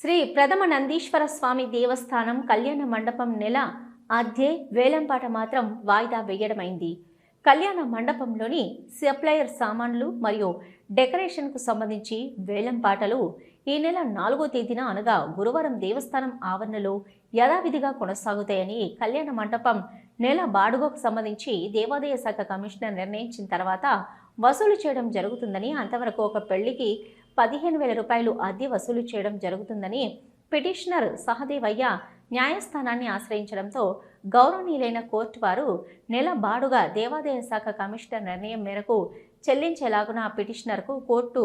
శ్రీ ప్రథమ నందీశ్వర స్వామి దేవస్థానం కళ్యాణ మండపం నెల అద్దె వేలంపాట మాత్రం వాయిదా వేయడమైంది. కళ్యాణ మండపంలోని సప్లయర్ సామాన్లు మరియు డెకరేషన్కు సంబంధించి వేలంపాటలు ఈ నెల నాలుగో తేదీన అనగా గురువారం దేవస్థానం ఆవరణలో యథావిధిగా కొనసాగుతాయని కళ్యాణ మండపం నెల బాడుగకు సంబంధించి దేవాదాయ శాఖ కమిషనర్ నిర్ణయించిన తర్వాత వసూలు చేయడం జరుగుతుందని అంతవరకు ఒక పెళ్ళికి పదిహేను వేల రూపాయలు అద్దె వసూలు చేయడం జరుగుతుందని పిటిషనర్ సహదేవయ్య న్యాయస్థానాన్ని ఆశ్రయించడంతో గౌరవనీయులైన కోర్టు వారు నెల బాడుగా దేవాదాయ శాఖ కమిషనర్ నిర్ణయం మేరకు చెల్లించేలాగున పిటిషనర్కు కోర్టు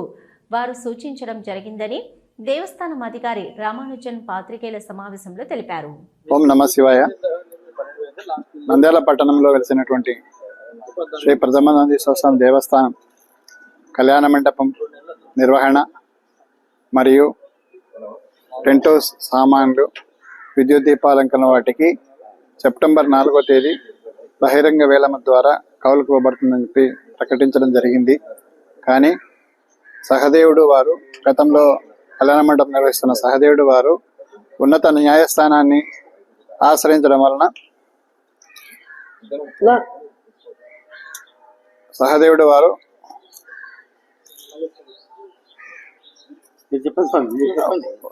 వారు సూచించడం జరిగిందని దేవస్థానం అధికారి రామానుజన్ పాత్రికేయుల సమావేశంలో తెలిపారు. ఓం నమ శివాయ. నంద్యాల పట్టణంలో వెలిసినటువంటి శ్రీ ప్రథమానందీశ్వర స్వామి దేవస్థానం కళ్యాణ మండపం నిర్వహణ మరియు టెంట్ సామాన్లు విద్యుత్ దీపాలంకరణ వాటికి సెప్టెంబర్ నాలుగో తేదీ బహిరంగ వేలం ద్వారా కౌలుకు ఇవ్వబడుతుందని చెప్పి ప్రకటించడం జరిగింది. కానీ సహదేవుడు వారు గతంలో కళ్యాణ మండపం నిర్వహిస్తున్న సహదేవుడు వారు ఉన్నత న్యాయస్థానాన్ని ఆశ్రయించడం వలన సహదేవుడు వారు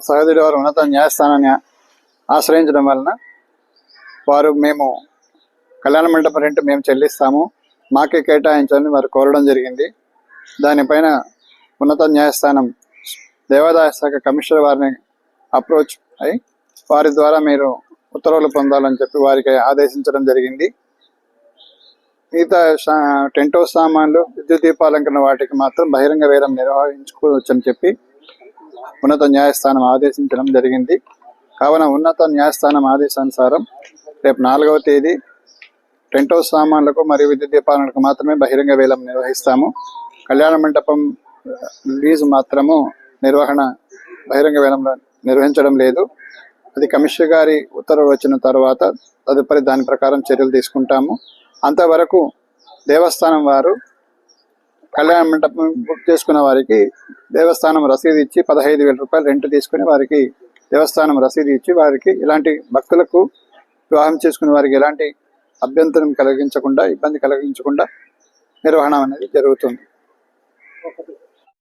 సహదేవుడు వారు ఉన్నత న్యాయస్థానాన్ని ఆశ్రయించడం వలన వారు మేము కళ్యాణ మండపం రెంట్ మేము చెల్లిస్తాము. మాకే కేటాయించాలని వారు కోరడం జరిగింది. దానిపైన ఉన్నత న్యాయస్థానం దేవాదాయ శాఖ కమిషనర్ వారిని అప్రోచ్ అయి వారి ద్వారా మీరు ఉత్తర్వులు పొందాలని చెప్పి వారికి ఆదేశించడం జరిగింది. మిగతా సా- సామాన్లు విద్యుత్ దీపాలంకరణ వాటికి మాత్రం బహిరంగ వేలం నిర్వహించుకోవచ్చని చెప్పి ఉన్నత న్యాయస్థానం ఆదేశించడం జరిగింది. కావున ఉన్నత న్యాయస్థానం ఆదేశానుసారం రేపు నాలుగవ తేదీ టెంట్ హౌస్ సామాన్లకు మరియు విద్యుత్ దీపాలకు మాత్రమే బహిరంగ వేలం నిర్వహిస్తాము. కళ్యాణ మండపం లీజు మాత్రము నిర్వహణ బహిరంగ వేలంలో నిర్వహించడం లేదు. అది కమిషనర్ గారి ఉత్తర్వు వచ్చిన తర్వాత తదుపరి దాని ప్రకారం చర్యలు తీసుకుంటాము. అంతవరకు దేవస్థానం వారు కళ్యాణ మండపం బుక్ చేసుకున్న వారికి దేవస్థానం రసీదు ఇచ్చి పదహైదు వేల రూపాయలు రెంట్ తీసుకుని వారికి దేవస్థానం రసీదు ఇచ్చి వారికి ఇలాంటి భక్తులకు వివాహం చేసుకునే వారికి ఎలాంటి అభ్యంతరం కలిగించకుండా ఇబ్బంది కలిగించకుండా నిర్వహణ అనేది జరుగుతుంది.